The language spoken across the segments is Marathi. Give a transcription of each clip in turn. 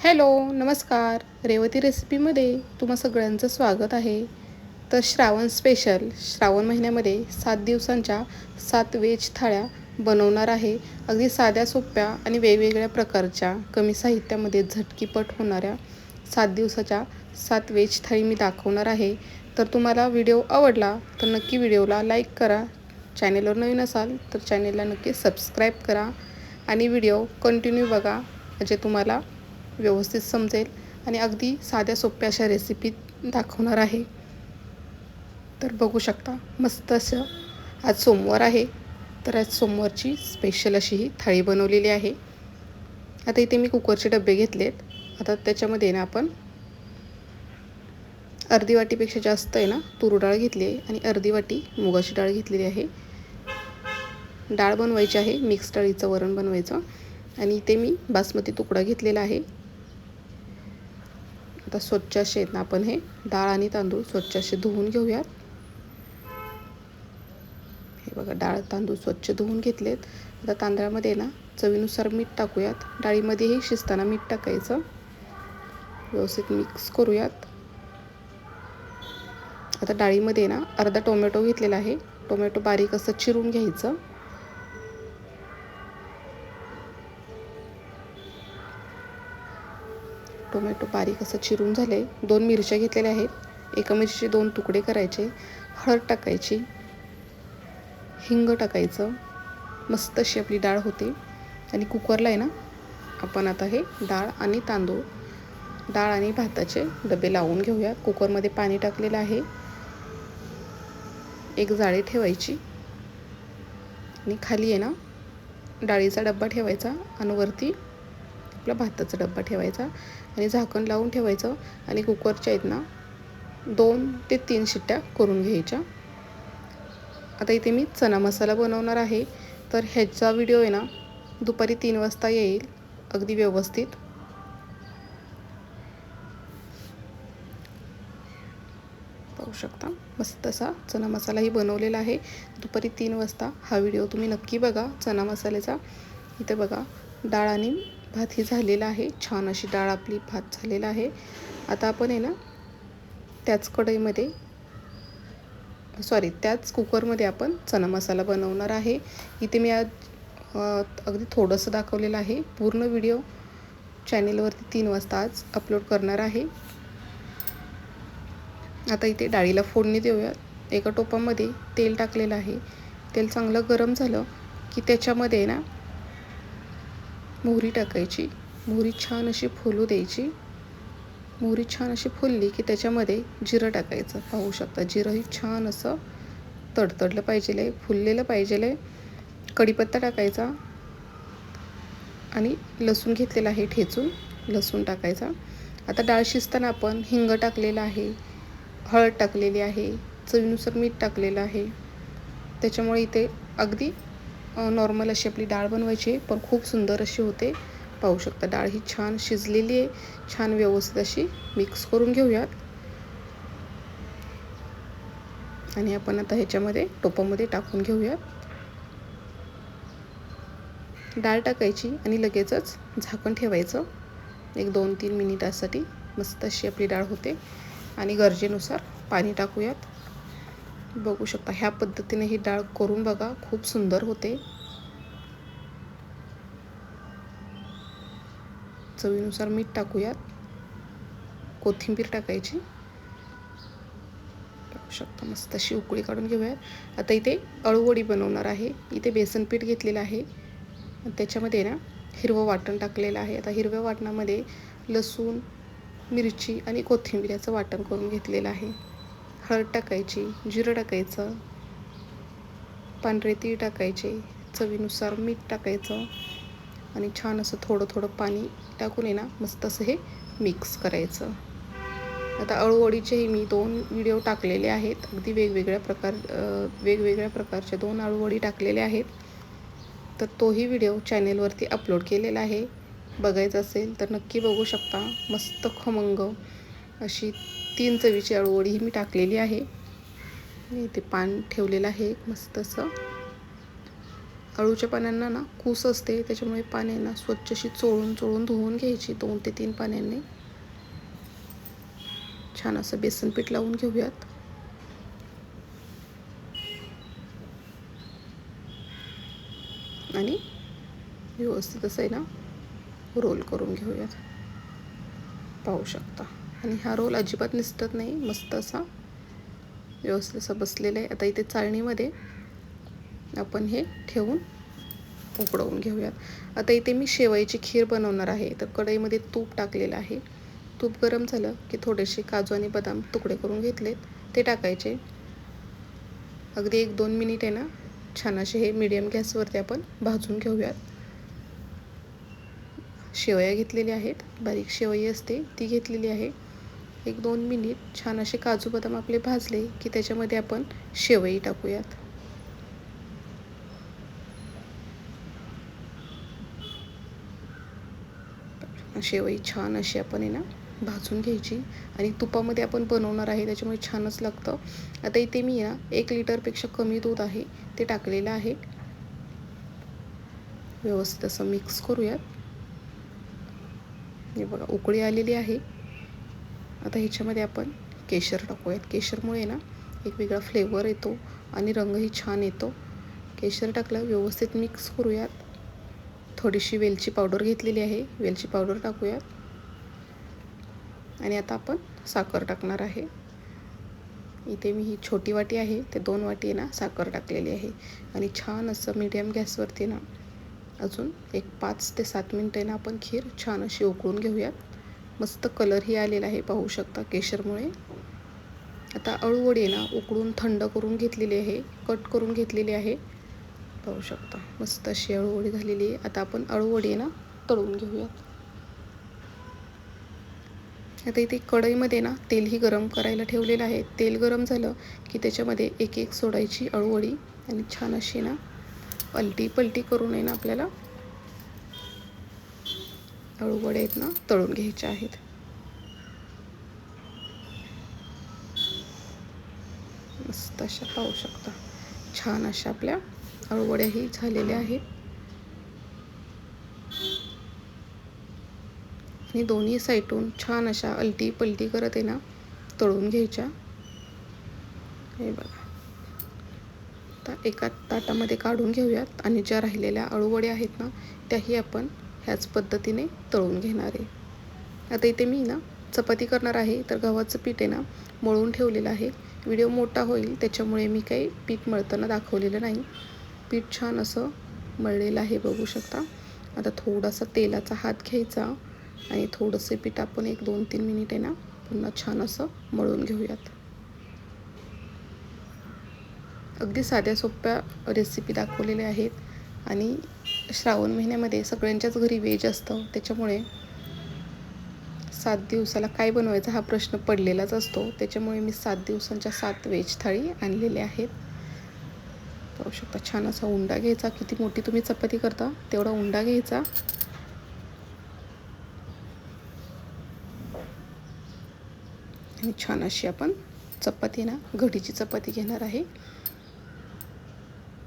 हॅलो नमस्कार. रेवती रेसिपीमध्ये तुम्हा सगळ्यांचं स्वागत आहे. तर श्रावण स्पेशल श्रावण महिन्यामध्ये सात दिवसांच्या सात वेज थाळ्या बनवणार आहे. अगदी साध्या सोप्या आणि वेगवेगळ्या प्रकारच्या कमी साहित्यामध्ये झटकीपट होणाऱ्या सात दिवसाच्या सात वेज थाळी मी दाखवणार आहे. तर तुम्हाला व्हिडिओ आवडला तर नक्की व्हिडिओला लाईक करा. चॅनेलवर नवीन असाल तर चॅनेलला नक्की सबस्क्राईब करा. आणि व्हिडिओ कंटिन्यू बघा म्हणजे तुम्हाला व्यवस्थित समजेल आणि अगदी साध्या सोप्या अशा रेसिपीत दाखवणार आहे. तर बघू शकता मस्त असं आज सोमवार आहे. तर आज सोमवारची स्पेशल अशी ही थाळी बनवलेली आहे. आता इथे मी कुकरचे डबे घेतलेत. आता त्याच्यामध्ये ना आपण अर्धी वाटीपेक्षा जास्त आहे ना तूर डाळ घेतली आहे आणि अर्धी वाटी मुगाची डाळ घेतलेली आहे. डाळ बनवायची आहे मिक्स डाळीचं वरण बनवायचं. आणि इथे मी बासमती तुकडा घेतलेला आहे. आता स्वच्छ असे आहेत ना आपण हे डाळ आणि तांदूळ स्वच्छ असे धुवून घेऊयात. हे बघा डाळ तांदूळ स्वच्छ धुवून घेतलेत. आता तांदळामध्ये ना चवीनुसार मीठ टाकूयात. डाळीमध्येही शिजताना मीठ टाकायचं. व्यवस्थित मिक्स करूयात. आता डाळीमध्ये ना अर्धा टोमॅटो घेतलेला आहे. टोमॅटो बारीक असं चिरून घ्यायचं. टोमॅटो बारीक असं चिरून झाले. दोन मिरच्या घेतलेल्या आहेत. एका मिरचीचे दोन तुकडे करायचे. हळद टाकायची. हिंग टाकायचं. मस्त अशी आपली डाळ होते. आणि कुकरला आहे ना आपण आता हे डाळ आणि तांदूळ डाळ आणि भाताचे डबे लावून घेऊया. कुकरमध्ये पाणी टाकलेलं आहे. एक जाळी ठेवायची. आणि खाली आहे ना डाळीचा डब्बा ठेवायचा आणि वरती आपला भाताचा डब्बा ठेवायचा. आणि झाकण लावून ठेवायचं आणि कुकरच्या आहेत ना दोन ते तीन शिट्ट्या करून घ्यायच्या. आता इथे मी चना मसाला बनवणार आहे. तर ह्याचा व्हिडिओ आहे ना दुपारी तीन वाजता येईल अगदी व्यवस्थित. पाहू शकता मस्त असा चना मसालाही बनवलेला आहे. दुपारी तीन वाजता हा व्हिडिओ तुम्ही नक्की बघा चना मसाल्याचा. इथे बघा डाळ आणि भात ही झालेला आहे. छान अशी डाळ आपली भात झालेला आहे. आता आपण आहे ना त्याच कढईमध्ये सॉरी त्याच कुकरमध्ये आपण चना मसाला बनवणार आहे. इथे मी आज अगदी थोडंसं दाखवलेलं आहे. पूर्ण व्हिडिओ चॅनेलवरती तीन वाजता आज अपलोड करणार आहे. आता इथे डाळीला फोडणी देऊयात एका टोपामध्ये तेल टाकलेलं आहे. तेल चांगलं गरम झालं की त्याच्यामध्ये ना मोहरी टाकायची. मोहरी छान अशी फुलू द्यायची. मोहरी छान अशी फुलली की त्याच्यामध्ये जिरं टाकायचं. पाहू शकता जिरंही छान असं तडतडलं पाहिजे फुललेलं पाहिजे कढीपत्ता टाकायचा आणि लसूण घेतलेला आहे ठेचून लसूण टाकायचा. आता डाळ शिजताना आपण हिंग टाकलेलं आहे हळद टाकलेली आहे चवीनुसार मीठ टाकलेलं आहे. त्याच्यामुळे इथे अगदी नॉर्मल अशी आपली डाळ बनवायची पण खूप सुंदर अशी होते. पाहू शकता डाळ ही छान शिजलेली आहे. छान व्यवस्थित अशी मिक्स करून घेऊयात. आणि आपण आता ह्याच्यामध्ये टोपामध्ये टाकून घेऊयात. डाळ टाकायची आणि लगेचच झाकण ठेवायचं. एक दोन तीन मिनिटासाठी मस्त अशी आपली डाळ होते. आणि गरजेनुसार पाणी टाकूयात. बघू शकता. ह्या पद्धतीने ही डाळ करून बघा. खूप सुंदर होते. चवीनुसार मीठ टाकूयात. कोथिंबीर टाकायची. टाकू शकता. मस्त अशी उकळी काढून घेऊयात आता इथे अळूवडी बनवणार आहे. इथे बेसन पीठ घेतलेलं आहे. त्याच्यामध्ये ना हिरवं वाटण टाकलेलं आहे. आता हिरव्या वाटणामध्ये लसूण मिरची आणि कोथिंबीर याचं वाटण करून घेतलेलं आहे. हळद टाकायची जिरं टाकायचं पांढरे तीळ टाकायचे चवीनुसार मीठ टाकायचं आणि छान असं थोडं थोडं पाणी टाकून आहे ना मस्त असं हे मिक्स करायचं. आता अळूवडीचेही मी दोन व्हिडिओ टाकलेले आहेत. अगदी वेगवेगळ्या प्रकार वेगवेगळ्या प्रकारचे दोन अळूवडी टाकलेले आहेत. तर तोही व्हिडिओ चॅनेलवरती अपलोड केलेला आहे. बघायचं असेल तर नक्की बघू शकता. मस्त खमंग अशी तीन चवीची अळूवडी ही मी टाकलेली आहे. इथे पान ठेवलेलं आहे मस्त असं. अळूच्या पाण्यांना ना कूस असते त्याच्यामुळे पाण्याला स्वच्छ अशी चोळून चोळून धुवून घ्यायची दोन ते तीन पाण्याने छान असं बेसन पीठ लावून घेऊयात. आणि व्यवस्थित असं आहे ना रोल करून घेऊयात. पाहू शकता. आणि हा रोल अजिबात निसटत नाही. मस्त असा. व्यवस्थित असा बसलेला आहे. आता इथे चाळणीमध्ये आपण हे ठेवून उकडवून घेऊयात. आता इथे मी शेवयाची खीर बनवणार आहे. तर कढईमध्ये तूप टाकलेलं आहे. तूप गरम झालं की थोडेसे काजू आणि बदाम तुकडे करून घेतलेत. ते टाकायचे. अगदी एक दोन मिनिट आहे ना. छान असे हे मीडियम गॅसवरती आपण भाजून घेऊयात. शेवया घेतलेली आहेत. बारीक शेवई असते. ती घेतलेली आहे. एक दोन मिनिट छान असे काजू बदाम आपले भाजले की त्याच्यामध्ये आपण शेवई टाकूयात. शेवई छान अशी आपण आहे ना भाजून घ्यायची आणि तुपामध्ये आपण बनवणार आहे त्याच्यामुळे छानच लागतं. आता इथे मी ना एक लिटरपेक्षा कमी दूध आहे ते टाकलेलं आहे. व्यवस्थित असं मिक्स करूयात. हे बघा उकळी आलेली आहे. आता ह्याच्यामध्ये आपण केशर टाकूयात. केशरमुळे ना एक वेगळा फ्लेवर येतो आणि रंगही छान येतो. केशर टाकलं व्यवस्थित मिक्स करूयात. थोडीशी वेलची पावडर घेतलेली आहे. वेलची पावडर टाकूयात. आणि आता आपण साखर टाकणार आहे. इथे मी ही छोटी वाटी आहे. ते दोन वाटी ना साखर टाकलेली आहे. आणि छान असं मीडियम गॅसवरती ना अजून एक पाच ते सात मिनटं ना आपण खीर छान अशी उकळून घेऊयात. मस्त कलरही आलेला आहे पाहू शकता केशरमुळे. आता अळूवडी ना उकडून थंड करून घेतलेली आहे कट करून घेतलेली आहे. पाहू शकता मस्त अशी अळूवडी झालेली आहे. आता आपण अळूवडी ना तळून घेऊयात. आता इथे कढईमध्ये ना तेलही गरम करायला ठेवलेलं आहे. तेल गरम झालं की त्याच्यामध्ये एक एक सोडायची अळूवडी आणि छान अशी ना पलटी पलटी करून आहे ना आपल्याला. वडे आहेत ना तळून घ्यायच्या आहेत. मस्त अशा पाहू शकता. छान अशा आपल्या अळूवड्याही झालेल्या आहेत. आणि दोन्ही साईडून छान अशा अलटी पलटी करत आहे ना तळून घ्यायच्या. हे बघा. आता एका ताटामध्ये काढून घेऊयात. आणि ज्या राहिलेल्या अळूवड्या आहेत ना त्याही आपण ह्याच पद्धतीने तळून घेणार आहे. आता इथे मी ना चपाती करणार आहे तर गव्हाचं पीठ आहे ना मळून ठेवलेलं आहे. व्हिडिओ मोठा होईल त्याच्यामुळे मी काही पीठ मळताना दाखवलेलं नाही. पीठ छान असं मळलेलं आहे बघू शकता. आता थोडासा तेलाचा हात घ्यायचा आणि थोडंसं पीठ आपण एक दोन तीन मिनिट आहे ना पुन्हा छान असं मळून घेऊयात. अगदी साध्या सोप्या रेसिपी दाखवलेल्या आहेत आणि श्रावण महिन्यामध्ये सगळ्यांच्याच घरी वेज असतं. त्याच्यामुळे सात दिवसाला काय बनवायचा हा प्रश्न पडलेलाच असतो. त्याच्यामुळे मी सात दिवसांच्या सात वेज थाळी आणलेल्या आहेत. पाहू शकता छान असा उंडा घ्यायचा. किती मोठी तुम्ही चपाती करता तेवढा उंडा घ्यायचा. आणि छान अशी आपण चपाती ना घडीची चपाती घेणार आहे.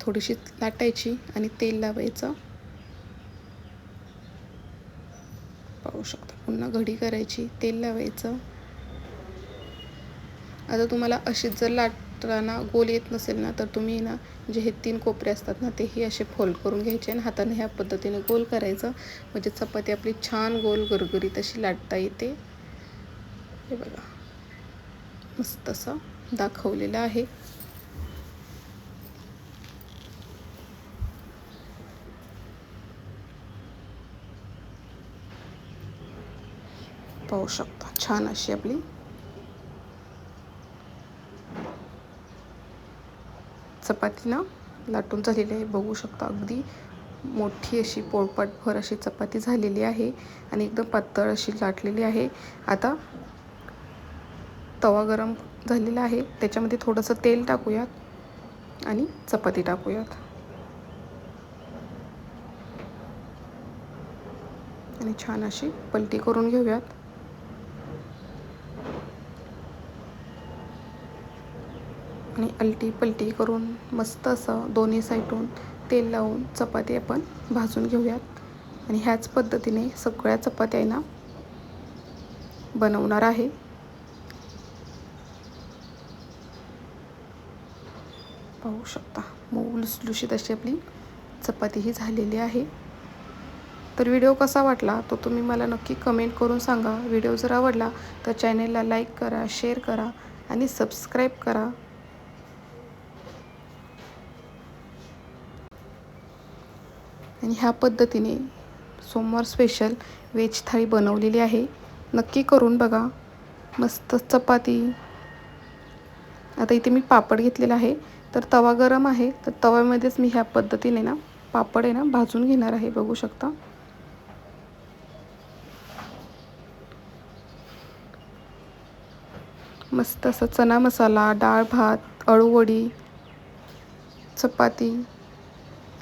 थोडीशी लाटायची आणि तेल लावायचं. पाहू शकता. पुन्हा घडी करायची तेल लावायचं. आता तुम्हाला अशीच जर लाटताना गोल येत नसेल ना तर तुम्ही ना जे हे तीन कोपरे असतात ना तेही असे फोल्ड करून घ्यायचे आणि हाताने ह्या पद्धतीने गोल करायचं. म्हणजे चपाती आपली छान गोल गरगरीत अशी लाटता येते. हे बघा. मस्त असं दाखवलेलं आहे. पाहू शकता. छान अशी आपली चपाती ना लाटून झालेली आहे. बघू शकता अगदी मोठी अशी पोळपाटभर अशी चपाती झालेली आहे आणि एकदम पातळ अशी लाटलेली आहे. आता तवा गरम झालेला आहे. त्याच्यामध्ये थोडंसं तेल टाकूयात आणि चपाती टाकूयात. आणि छान अशी पलटी करून घेऊयात आणि अलटी पलटी करून मस्त असं दोन्ही साईडून तेल लावून चपाती आपण भाजून घेऊयात. आणि ह्याच पद्धतीने सगळ्या चपात्यांना बनवणार आहे. पाहू शकता मऊ लुसलुशीत अशी आपली चपाती ही झालेली आहे. तर व्हिडिओ कसा वाटला तो तुम्ही मला नक्की कमेंट करून सांगा. व्हिडिओ जर आवडला तर चॅनेलला लाईक करा शेअर करा आणि सबस्क्राईब करा. आणि ह्या पद्धतीने सोमवार स्पेशल व्हेज थाळी बनवलेली आहे. नक्की करून बघा. मस्त चपाती. आता इथे मी पापड घेतलेला आहे. तर तवा गरम आहे. तर तव्यामध्येच मी ह्या पद्धतीने ना पापड आहे ना भाजून घेणार आहे. बघू शकता. मस्त असं चना मसाला डाळ भात अळूवडी चपाती.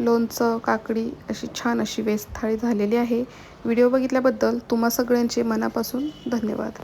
लोणचं काकडी अशी छान अशी वेज थाळी झालेली आहे. व्हिडिओ बघितल्याबद्दल तुम्हा सगळ्यांचे मनापासून धन्यवाद.